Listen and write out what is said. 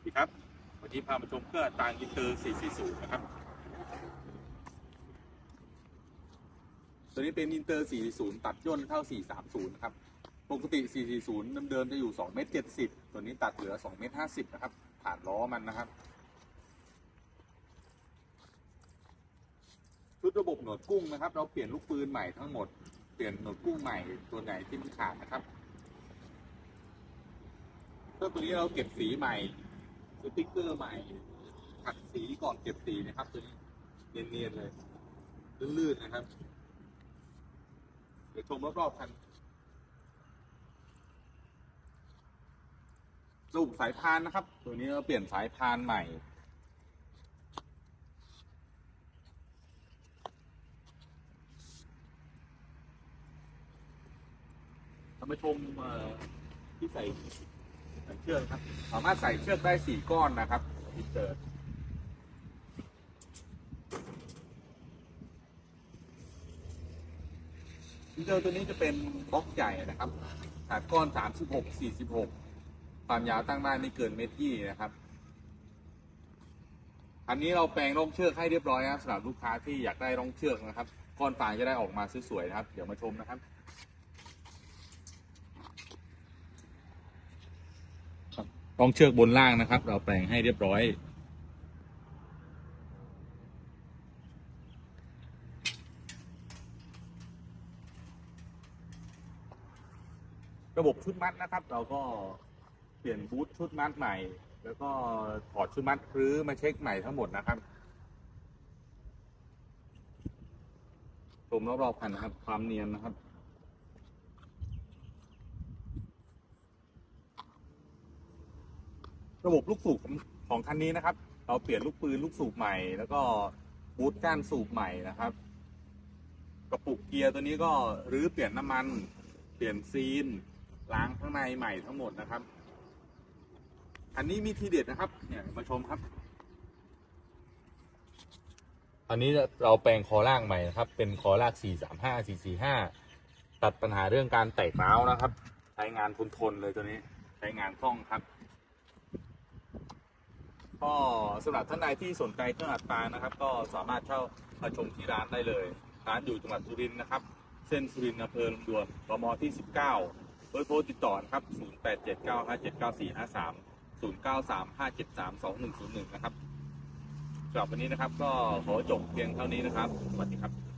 สวัสดีครับ วันนี้พามาชมเครื่องตรางอินเตอร์ 440 นะครับ ตัวนี้เป็นอินเตอร์ 440 ตัดย่นเข้า430 นะครับ ปกติ 440 เดิมๆจะอยู่ 2 เมตร 70 ตัวนี้ตัดเหลือ 2 เมตร 50 นะครับผ่านล้อมันนะครับ ชุดระบบหนวดกุ้งนะครับ เราเปลี่ยนลูกปืนใหม่ทั้งหมด เปลี่ยนหนวดกุ้งใหม่ตัวไหนที่มันขาดนะครับเครื่องตัวนี้เราเก็บสีใหม่ สติ๊กเกอร์ใหม่ขัดสีก่อนเก็บสีนะครับตัวนี้เนียนๆเลยลื่นๆนะครับเดี๋ยวชมรอบๆคันสูบสายพานนะครับ ตัวนี้เราเปลี่ยนสายพานใหม่เรามาชมที่ใส่ ส่เชือกครับ สามารถใส่เชือกได้สี่ก้อนนะครับที่เกิดที่เจอตัวนี้จะเป็นบล็อกใหญ่นะครับขนาดก้อนสามสิบหกสี่สิบหกความยาวตั้งได้ไม่เกินเมตรยี่นะครับ อันนี้เราแปลงร่องเชือกให้เรียบร้อยนะสำหรับลูกค้าที่อยากได้ร่องเชือกนะครับ ก้อนฟางจะได้ออกมาสวยๆนะครับ เดี๋ยวมาชมนะครับ ร่องเชือกบนล่างนะครับ เราแปลงให้เรียบร้อย ระบบชุดมัดนะครับ เราก็เปลี่ยนบูทชุดมัดใหม่ แล้วก็ถอดชุดมัดรื้อมาเช็คใหม่ทั้งหมดนะครับชมรอบๆคันนะครับ ความเนียนนะครับ ระบบลูกสูบของของคันนี้นะครับ เราเปลี่ยนลูกปืนลูกสูบใหม่ แล้วก็บูทก้านสูบใหม่นะครับ กระปุกเกียร์ตัวนี้ก็รื้อเปลี่ยนน้ำมัน เปลี่ยนซีน ล้างข้างในใหม่ทั้งหมดนะครับอันนี้มีทีเด็ดนะครับเนี่ยมาชมครับอันนี้เราแปลงคอล่างใหม่นะครับ เป็นคอล่าง435 445 ตัดปัญหาเรื่องการแตกร้าวนะครับ ใช้งานทนทนเลยตัวนี้ ใช้งานคล่องครับ ก็สำหรับท่านใดที่สนใจเครื่องอัดตรานะครับ ก็สามารถเช่ามาชมที่ร้านได้เลย ร้านอยู่จังหวัดสุรินทร์นะครับ เส้นสุรินทร์อำเภอลำดวนกมที่ 19เบอร์โทรติดต่อนะครับ 0879579453 0935732101 นะครับสำหรับวันนี้นะครับก็ขอจบเพียงเท่านี้นะครับ สวัสดีครับ